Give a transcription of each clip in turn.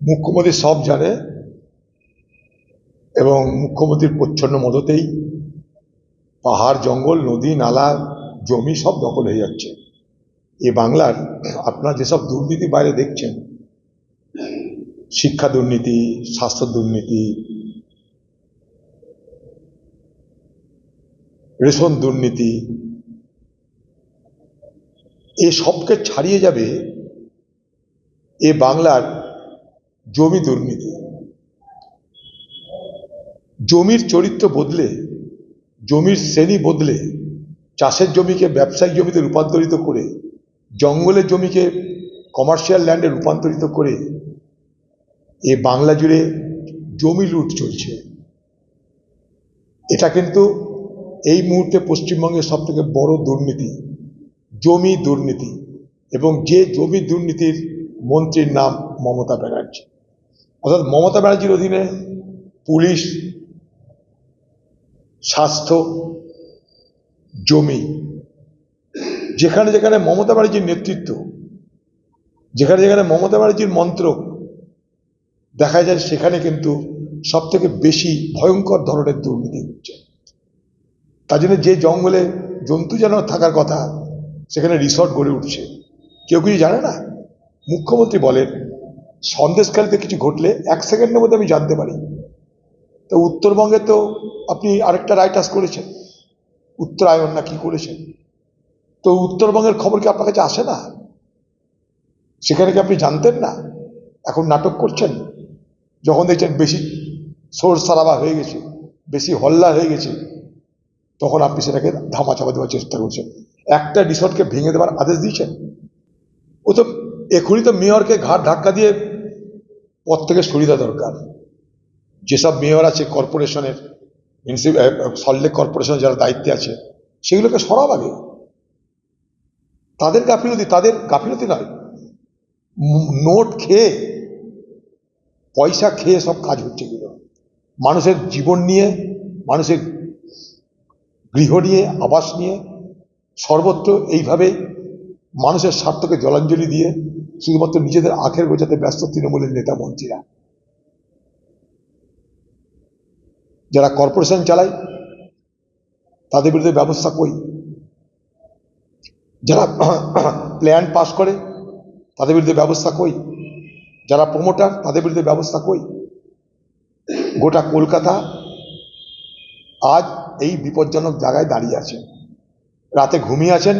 মুখ্যমন্ত্রী সব জানে এবং মুখ্যমন্ত্রীর প্রচ্ছন্ন মদতেই পাহাড়, জঙ্গল, নদী, নালা, জমি সব দখল হয়ে যাচ্ছে। এ বাংলার আপনারা যেসব দুর্নীতি বাইরে দেখছেন, শিক্ষা দুর্নীতি, স্বাস্থ্য দুর্নীতি, রেশন দুর্নীতি, এ সবকে ছাড়িয়ে যাবে এ বাংলার জমি দুর্নীতি। জমির চরিত্র বদলে, জমির শ্রেণি বদলে, চাষের জমিকে ব্যবসায়িক জমিতে রূপান্তরিত করে, জঙ্গলের জমিকে কমার্শিয়াল ল্যান্ডে রূপান্তরিত করে, এ বাংলা জুড়ে জমি লুট চলছে। এটা কিন্তু এই মুহূর্তে পশ্চিমবঙ্গের সব থেকে বড় দুর্নীতি, জমি দুর্নীতি এবং যে জমি দুর্নীতির মন্ত্রীর নাম মমতা ব্যানার্জি। অর্থাৎ মমতা ব্যানার্জির অধীনে পুলিশ, স্বাস্থ্য, জমি, যেখানে যেখানে মমতা ব্যানার্জির নেতৃত্ব, যেখানে যেখানে মমতা ব্যানার্জির মন্ত্র দেখা যায়, সেখানে কিন্তু সব থেকে বেশি ভয়ঙ্কর ধরনের দুর্নীতি হচ্ছে। তার জন্য যে জঙ্গলে জন্তু জানোয়ার থাকার কথা, সেখানে রিসর্ট গড়ে উঠছে। কেউ কিছু জানে না? মুখ্যমন্ত্রী বলেন সন্দেশকালীতে কিছু ঘটলে এক সেকেন্ডের মধ্যে আমি জানতে পারি। তো উত্তরবঙ্গে তো আপনি আরেকটা রাইটাস করেছেন। উত্তরায়ণ না কি করেছেন। তো উত্তরবঙ্গের খবর কি আপনার কাছে আসে না? সেখানে কি আপনি জানতেন না? এখন নাটক করছেন। যখন দেখছেন বেশি সোর সারাবা হয়ে গেছে, বেশি হল্লা হয়ে গেছে, তখন আপনি সেটাকে ধামা চাপা দেওয়ার চেষ্টা করছেন। একটা রিসর্টকে ভেঙে দেওয়ার আদেশ দিয়েছেন। ও তো এখনই তো মেয়রকে ঘাট ধাক্কা দিয়ে পদ থেকে সরিয়ে দরকার। যেসব মেয়র আছে কর্পোরেশনের সল্টলেক কর্পোরেশনের যারা দায়িত্বে আছে, সেগুলোকে সরাব আগে। তাদের গাফিলতি তাদের গাফিলতি নয়। নোট খেয়ে, পয়সা খেয়ে সব কাজ হচ্ছে এগুলো মানুষের জীবন নিয়ে, মানুষের গৃহ নিয়ে, আবাস নিয়ে, সর্বত্র এইভাবে মানুষের স্বার্থকে জলাঞ্জলি দিয়ে শুধুমাত্র নিজেদের আখের গোজাতে ব্যস্ত তৃণমূলের নেতা মন্ত্রীরা। যারা কর্পোরেশন চালায়, তাদের বিরুদ্ধে ব্যবস্থা কই যারা প্ল্যান পাস করে, তাদের বিরুদ্ধে ব্যবস্থা কই যারা প্রমোটার, তাদের বিরুদ্ধে ব্যবস্থা কই গোটা কলকাতা আজ এই বিপজ্জনক জায়গায় দাঁড়িয়ে আছে। রাতে ঘুমিয়ে আছেন,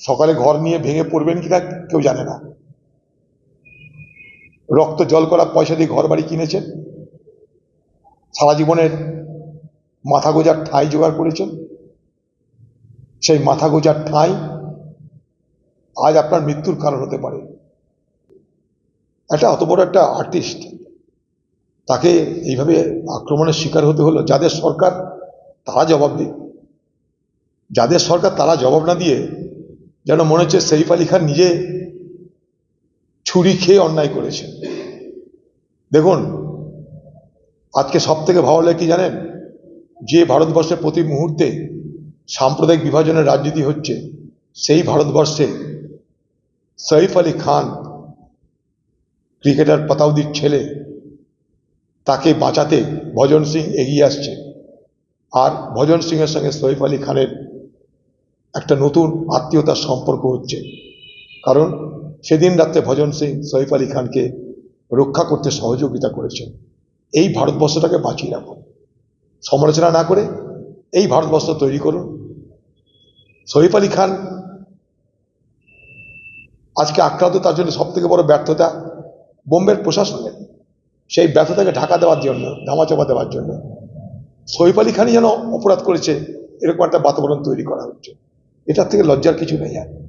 সকালে ঘর নিয়ে ভেঙে পড়বেন কিনা কেউ জানে না। রক্ত জল করা পয়সা দিয়ে ঘর বাড়ি কিনেছেন। সারা জীবনের মাথা গোজার ঠাঁই জোগাড় করেছেন। সেই মাথা গোজার ঠাঁই আজ আপনার মৃত্যুর কারণ হতে পারে। একটা অত বড় একটা আর্টিস্ট তাকে এইভাবে আক্রমণের শিকার হতে হলো, যাদের সরকার তারা জবাব দিক। যাদের সরকার তারা জবাব না দিয়ে যেন মনে হচ্ছে সৈফ আলী খান নিজে ছুরি খেয়ে অন্যায় করেছেন দেখুন, আজকে সব থেকে ভালো লাগে কি জানেন? যে ভারতবর্ষে প্রতি মুহূর্তে সাম্প্রদায়িক বিভাজনের রাজনীতি হচ্ছে, সেই ভারতবর্ষে সৈফ আলী খান, ক্রিকেটার পতাউদির ছেলে, তাকে বাঁচাতে ভজন সিং এগিয়ে আসছে। আর ভজন সিংয়ের সঙ্গে সৈফ আলী খানের একটা নতুন আত্মীয়তার সম্পর্ক হচ্ছে। কারণ সেদিন রাত্রে ভজন সিং সৈফ আলী খানকে রক্ষা করতে সহযোগিতা করেছেন। এই ভারতবর্ষটাকে বাঁচিয়ে রাখুন। সমালোচনা না করে এই ভারতবর্ষ তৈরি করুন। সৈফ আলী খান আজকে আক্রান্ত, তার জন্য সব থেকে বড় ব্যর্থতা বোম্বের প্রশাসনের। সেই ব্যর্থতাকে ঢাকা দেওয়ার জন্য, ধামাচাপা দেওয়ার জন্য। সৈফ আলী খানই যেন অপরাধ করেছে, এরকম একটা বাতাবরণ তৈরি করা হচ্ছে। এটার থেকে লজ্জার কিছু নেই আর।